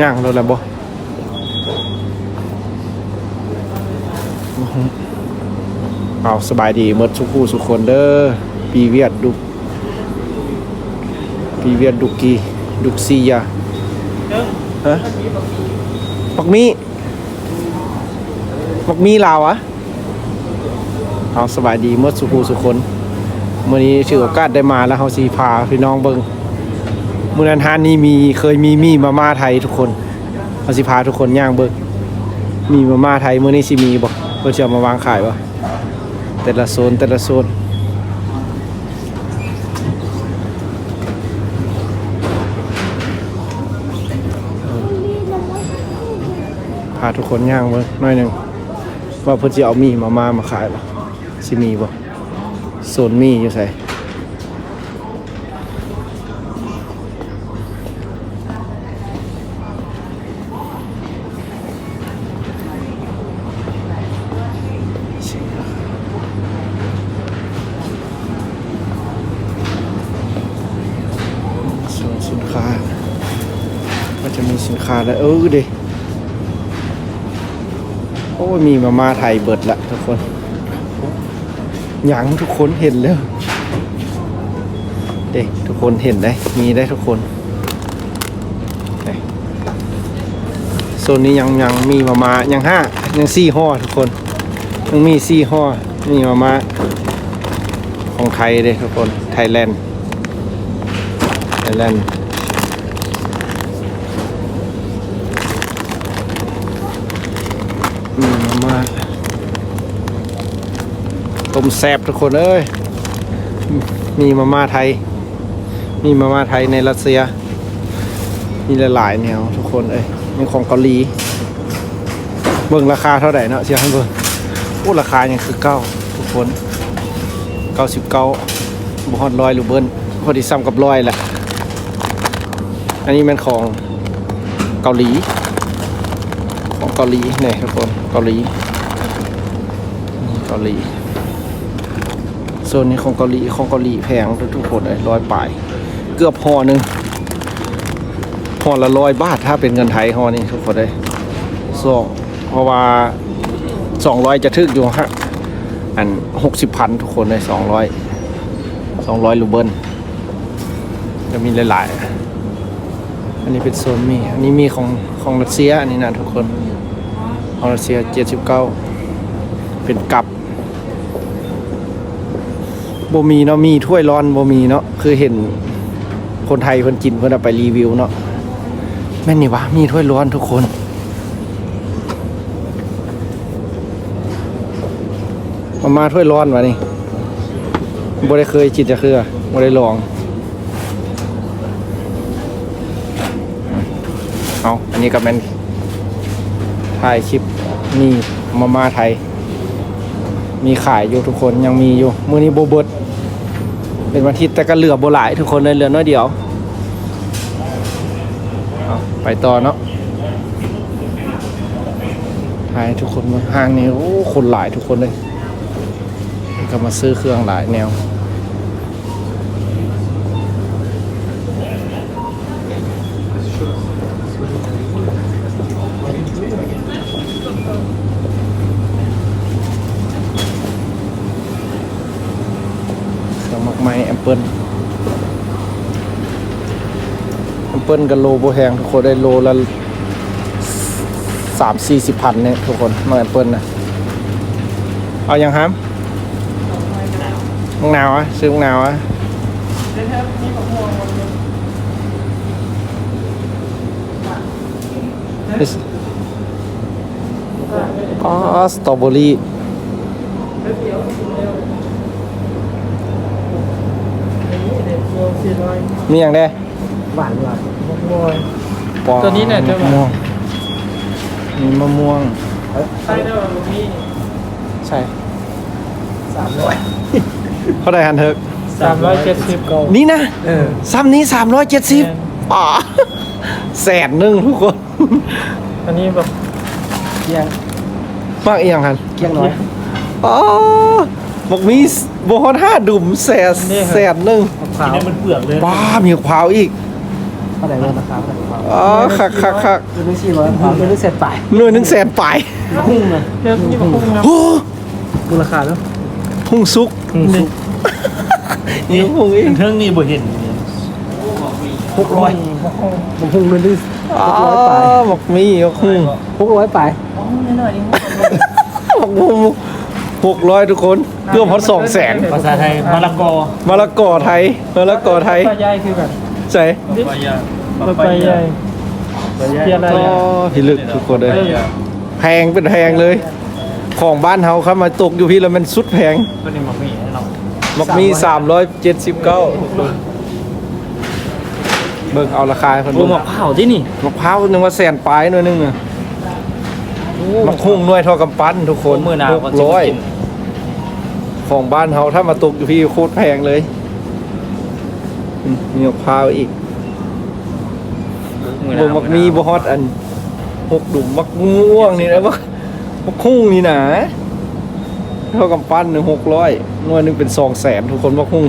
ย่างแล้วบ่เอาสบายดีหมดสุกูสุคนเด้อปีเวียดดุกปีเวียดดุกีดุกซียาฮะปักมีปักมีลาวอะเอาสบายดีหมดสุกูสุคนมื่อนี้ถือโอกาสได้มาแล้วเฮาสิพาพี่น้องเบิ่ง มื่อนันฮานนี่มีเคยมีมีมาม่าไทยทุกคนเอาสิพาทุกคนย่างเบิกมีมาม่าไทยมื่อนี้สิมีบ่เพื่อจะมาวางขายบ่แต่ละโซนแต่ละโซนพาทุกคนย่างเบิกน่อยหนึ่งว่าเพื่อจะเอามีมาม่ามาขายบ่สิมีบ่โซนมีอยู่ใส่ ค้า ก็จะมีสินค้าแล้ว เออเดิโอ้มีมาม่าไทยเบิดละทุกคนหยังทุกคนเห็นแล้วเด็กทุกคนเห็นได้ มีได้ทุกคนโซนนี้ยังยังมีมาม่ายังห้ายังสี่ห่อทุกคน ยังมีสี่ห่อมีมาม่าของไทยเลยทุกคน ไทยแลนด์ ไทยแลนด์ มาต้มแซบทุกคนเอ้ย มีมาม่าไทย มีมาม่าไทยในรัสเซีย มีหลายๆแนวทุกคนเอ้ยมีของเกาหลี เบิ่งราคาเท่าไหร่เนาะเชียร์ให้เบิ่งโอ้ราคายังคือเก้าทุกคนเก้าสิบเก้าบฮอดร้อยหรือเบิ้ลพอดีซ้ำกับร้อยแหละ อันนี้มันของเกาหลี ของเกาหลีเนี่ยทุกคนเกาหลี เกาหลีโซนนี้ของเกาหลีของเกาหลีแพงทุกคนเลยร้อยป่ายเกือบห่อหนึ่งห่อละร้อยบาทถ้าเป็นเงินไทยห่อนี้ทุกคนเลยสองเพราะว่าสองร้อยจะทึกอยู่ฮะอันหกสิบพันทุกคนเลยสองร้อยสองร้อยรูเบิลจะมีหลาย ๆ อันนี้เป็นโซนมี อันนี้มีของของรัสเซียอันนี้นะทุกคน ของรัสเซียเจ็ดสิบเก้าเป็นกับ บมีเนาะมีถ้วยร้อนโบมีเนาะคือเห็นคนไทยคนกินเพื่อนเอาไปรีวิวเนาะแม่นี่วะมีถ้วยร้อนทุกคน มามาถ้วยร้อนวะนี่บ่ได้เคยจิตจะเคือบ่ได้ลองเอาอันนี้ก็เป็นถ่ายคลิปมีมาม่าไทย มีขายอยู่ทุกคนยังมีอยู่มือนี้โบเบิดเป็นวันที่แต่ก็เหลือโบหลายทุกคนเลยเหลือน้อยเดียวไปต่อเนาะถ่ายทุกคนห้างนี้โอ้คนหลายทุกคนเลยก็มาซื้อเครื่องหลายแนว เครื่องห มักไม้แอมเปิลแอมเปิลกับโลโบแพงทุกคนได้โลละสามสี่สิบพันเนี่ยทุกคนมาแอมเปิลนะเอายังครับมังนาวอะซื้อมังนาวอะอ๋อสตรอเบอรี่ มีอย่างได้หวานหวานมวยปอตัวนี้เนี่ยจะมะม่วงมีมะม่วงใช่ด้วยมีใช่สามร้อยเท่าไหร่ฮันเถอะสามร้อยเจ็ดสิบกนี่นะเออซ้ำนี้สามร้อยเจ็ดสิบอ๋อแสนหนึ่งทุกคนอันนี้แบบเกียงมากเอียงฮันเกียงน้อยอ๋อบอกมีบฮอนห้าดุ่มแสนแสนหนึ่งขา วมันเปลือกเลยบ้ามีขาวอีกเท่าไหร่เลยราคาเท่าไหร่ครับอ๋อคักคักคักคือนึกสี่ร้อยครับคือนึกเศษป่ายหน่วยหนึ่งแสนปลายพุ่งเลยเดี๋ยวนี่มาพุ่งครับโอ้มูลค่าแล้วพุ่งซุกพุ่งสุกนี่พุ่งอีกเทิงนี่บ่เห็นหกร้อยผมพุ่งเลยดิอ๋อหกร้อยปลายบอกมีบอกพุ่งหกร้อยปลายบอกพุ่ง หกร้อยทุกคนเกือบพอสองแสนภาษาไทยมะละกอมะละกอไทยมะละกอไทยปลาใหญ่คือแบบใส่ปลายาปลาใหญ่เทียนอะไรก็อะพิลึกทุกคนเลยแพงเป็นแพงเลย ของบ้านเฮาครับมาตกอยู่พี่แล้วมันสุดแพงตัวนี้มักมีให้เรามักมี379เบิ่งเอาราคาให้เพิ่นโอ้เบิ่งหมกเผาที่นี่มะพร้าวนึงว่าแสนปลายหน่อยนึงอะ มะคุ้งหน่วยเท่ากำปั้นทุกคนมือหนาวหกร้อยของบ้านเฮาถ้ามาตกอยู่พี่โคตรแพงเลยอืมมีมะพร้าวอีกบ่มักมีบ่ฮอตอันหกดุมมักม่วงนี่นะมักมักคุ้งนี่นะเท่ากำปั้นหนึ่งหกร้อยหน่วยหนึงเป็นสองแสนทุกคนมักคุ้ง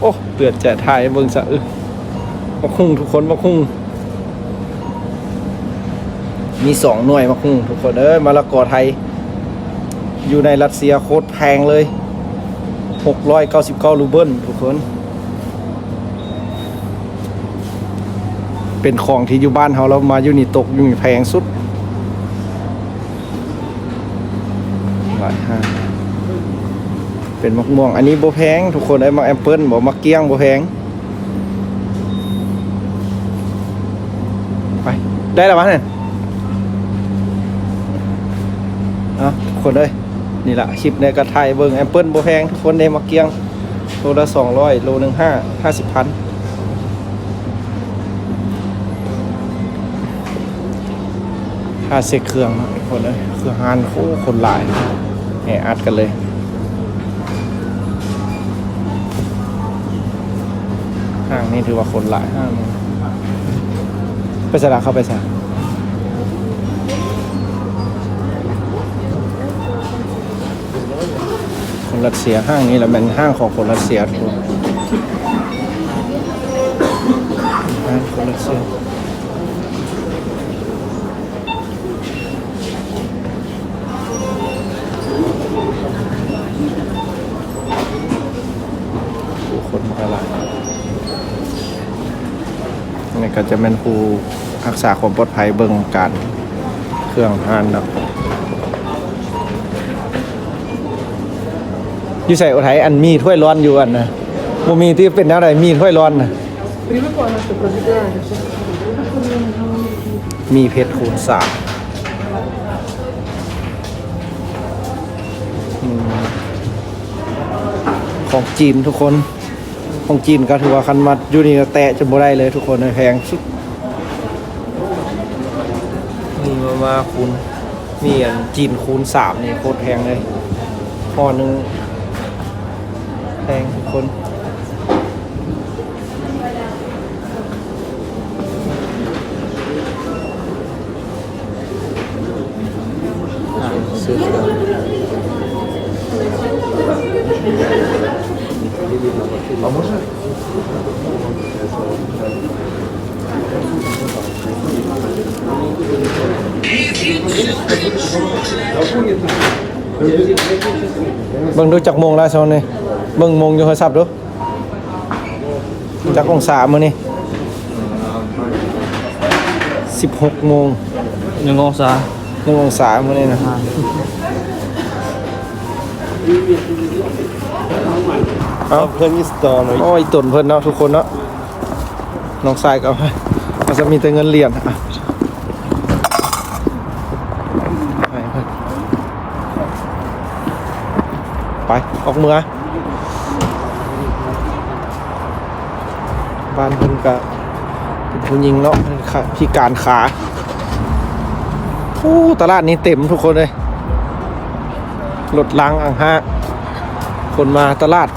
โอ้เปือดจะถ่ายให้เบิ่งซะเออมักคุ้งทุกคนมักคุ้ง มีสองหน่วยมาคุ้งทุกคนเอ้ยมะละกอไทย อยู่ในรัสเซียโคตรแพงเลย 699 รูเบิลทุกคน เป็นของที่อยู่บ้านเราเรามาอยู่นี่ตกอยู่นี่แพงสุดหลายห้าเป็นมะม่วง อันนี้โบแพง ทุกคนไอ้มะแอมเปิลบอกมะเกี้ยงโบแพงไปได้แล้ววะเนี่ย คนเลยนี่แหละคลิปในกระไทยเบิงแอปเปิลโบแพงทุกคนในมาเกียงโลละสองร้อยโลหนึ่งห้าห้าสิบพันค่าเซกเครื่องคนเลยคือฮานโคคนหลายแออัดกันเลยห้างนี้ถือว่าคนหลายห้างหนึ่งไปสระเข้าไปสระ รัสเซียห้างนี้แหละเป็นห้างของคนรัสเซียทุกคนห้างคนรัสเซียผู้คนมาหลายนี่ก็จะเป็นผู้รักษาความปลอดภัยเบิ่งการเครื่องห้านเนาะ อยู่ใส่อุทัยอันมีถ้วยร้อนอยู่อันนะบ่มีที่เป็นอะไรมีถ้วยร้อนนะมีเพชรคูณสามของจีนทุกคน ของจีนก็ถือว่าคันมาอยู่นี่แตะจะบ่ได้เลยทุกคนแพงสุดนี่มามาคูณมีอันจีนคูณสามนี่โคตรแพงเลยพอหนึ่ง แพงทุกคนอ่าซื้อเครื่องเบิ่งดูจักโมงแล้วซอนนี่ เบิ่งโมงอยู่โทรศัพท์ดูจักองศามื้อนี้16โมงหนึ่งองศาหนึ่งองศามื้อนี้นะเอาเพิ่นมีสตอหน่อยโอ้ยตุนเพิ่นเนาะทุกคนเนาะน้องชายก็เอาให้เอาจะมีแต่เงินเหรียญอะให้เพิ่นไป ออกเมือ บ้านเพิ่นก็เป็นผู้หญิงเนาะพี่การขาโอ้ตลาดนี้เต็มทุกคนเลยรถล้างอ่างฮะคนมาตลาด